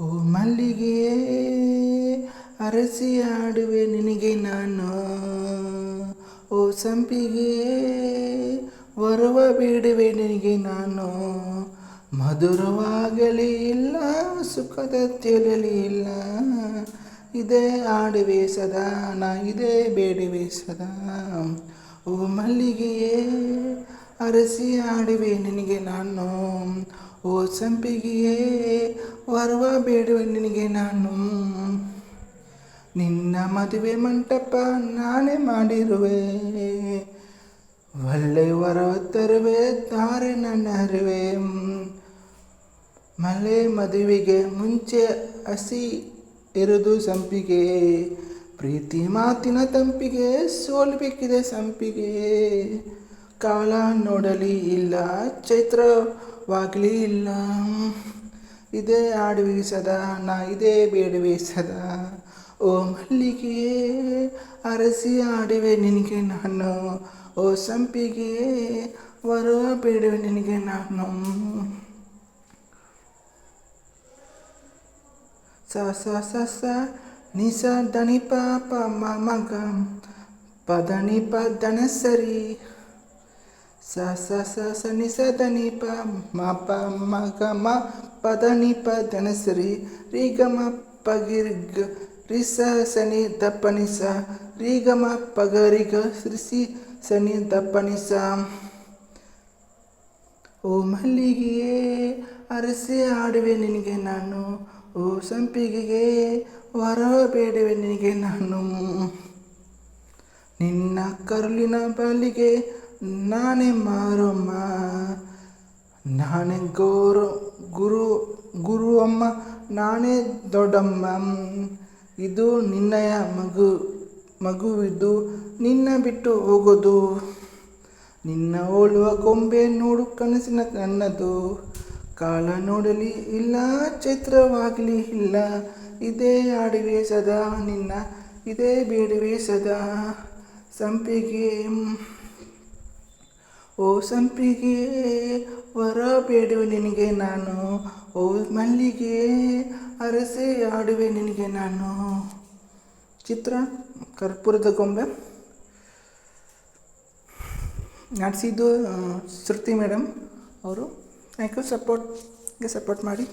ಓ ಮಲ್ಲಿಗೆ, ಅರಸಿ ಆಡುವೆ ನಿನಗೆ ನಾನು. ಓ ಸಂಪಿಗೆ ಬರುವ ಬೇಡುವೆ ನಿನಗೆ ನಾನು. ಮಧುರವಾಗಲಿ ಇಲ್ಲ, ಸುಖದ ತಿಳಿಯಲಿ ಇಲ್ಲ. ಇದೇ ಆಡುವೆ ಸದಾ, ನಾ ಇದೇ ಬೇಡುವೆ ಸದಾ. ಓ ಮಲ್ಲಿಗೆಯೇ ಅರಸಿ ಆಡುವೆ ನಿನಗೆ ನಾನು. ಓ ಸಂಪಿಗೆಯೇ, ಬರುವ ಬೇಡುವೆ ನಿನಗೆ ನಾನು. ನಿನ್ನ ಮದುವೆ ಮಂಟಪ ನಾನೇ ಮಾಡಿರುವೆ. ಒಳ್ಳೆ ವರವ ತರುವೆ ತಾರೆ ನನ್ನ ಅರಿವೆ ಮಲೆ ಮದುವೆಗೆ ಮುಂಚೆ ಹಸಿ ಇರುದು ಸಂಪಿಗೆ. ಪ್ರೀತಿ ಮಾತಿನ ತಂಪಿಗೆ ಸೋಲ್ಬೇಕಿದೆ ಸಂಪಿಗೆ. ಕಾಲ ನೋಡಲಿ ಇಲ್ಲ, ಚೈತ್ರವಾಗಲಿ ಇಲ್ಲ. ಇದೇ ಆಡುವೆ ಸದಾ, ನಾ ಇದೇ ಬೇಡುವೆ ಸದಾ. ಓ ಮಲ್ಲಿಗೆಯೇ, ಅರಸಿ ಆಡುವೆ ನಿನಗೆ ನಾನು. ಓ ಸಂಪಿಗೆ, ವರ ಬೇಡುವೆ ನಿನಗೆ ನಾನು. ಸ ಸ ಸ ಸ ನಿ ಸ ದಣಿ ಪ ಪ ಮ ಮ, ಗ. ಪ ಧನ, ಸರಿ. ಸ ಸ ಸ ನಿ ಸ ಧನಿ ಪ ಮ ಪ ಮ ಗ ಮ ಪ ಧನಿ ಪ ಧನ ರಿ ಸ ಸ ನಿ ದ ನಿ ಸ ರಿ ಗ ರಿ ಸಿ ಸ ನಿ ದ ನಿ ಸ. ಓ ಮಲ್ಲಿಗೆಯೇ, ಅರಸಿ ಆಡುವೆ ನಿನಗೆ ನಾನು. ಓ ಸಂಪಿಗೆಗೆ ವರ ಬೇಡುವೆ ನಿನಗೆ ನಾನು. ನಿನ್ನ ಕರುಳಿನ ಬಲಿಗೆ ನಾನೇ ಮಾರಮ್ಮ, ನಾನೇ ಗೌರ, ಗುರು ಗುರು ಅಮ್ಮ, ನಾನೇ ದೊಡ್ಡಮ್ಮ. ಇದು ನಿನ್ನಯ ಮಗು ಮಗುವಿದು ನಿನ್ನ ಬಿಟ್ಟು ಹೋಗೋದು. ನಿನ್ನ ಓಳುವ ಗೊಂಬೆ ನೋಡು ಕನಸಿನ ನನ್ನದು. ಕಾಲ ನೋಡಲಿ ಇಲ್ಲ ಚೈತ್ರವಾಗಲಿ ಇಲ್ಲ. ಇದೇ ಆಡುವೆ ಸದಾ ನಿನ್ನ, ಇದೇ ಬೇಡುವೆ ಸದಾ. ಸಂಪಿಗೆ ಓ ಸಂಪಿಗೆ, ವರ ಬೇಡುವೆ ನಿನಗೆ ನಾನು. ಓ ಮಲ್ಲಿಗೆ, ಅರಸೆ ಆಡುವೆ ನಿನಗೆ ನಾನು. ಚಿತ್ರ, ಕರ್ಪೂರದ ಗೊಂಬೆ. ನಡೆಸಿದ್ದು ಶ್ರುತಿ ಮೇಡಮ್ ಅವರು. ಥ್ಯಾಂಕ್ ಯು ಸಪೋರ್ಟ್ಗೆ ಸಪೋರ್ಟ್ ಮಾಡಿ.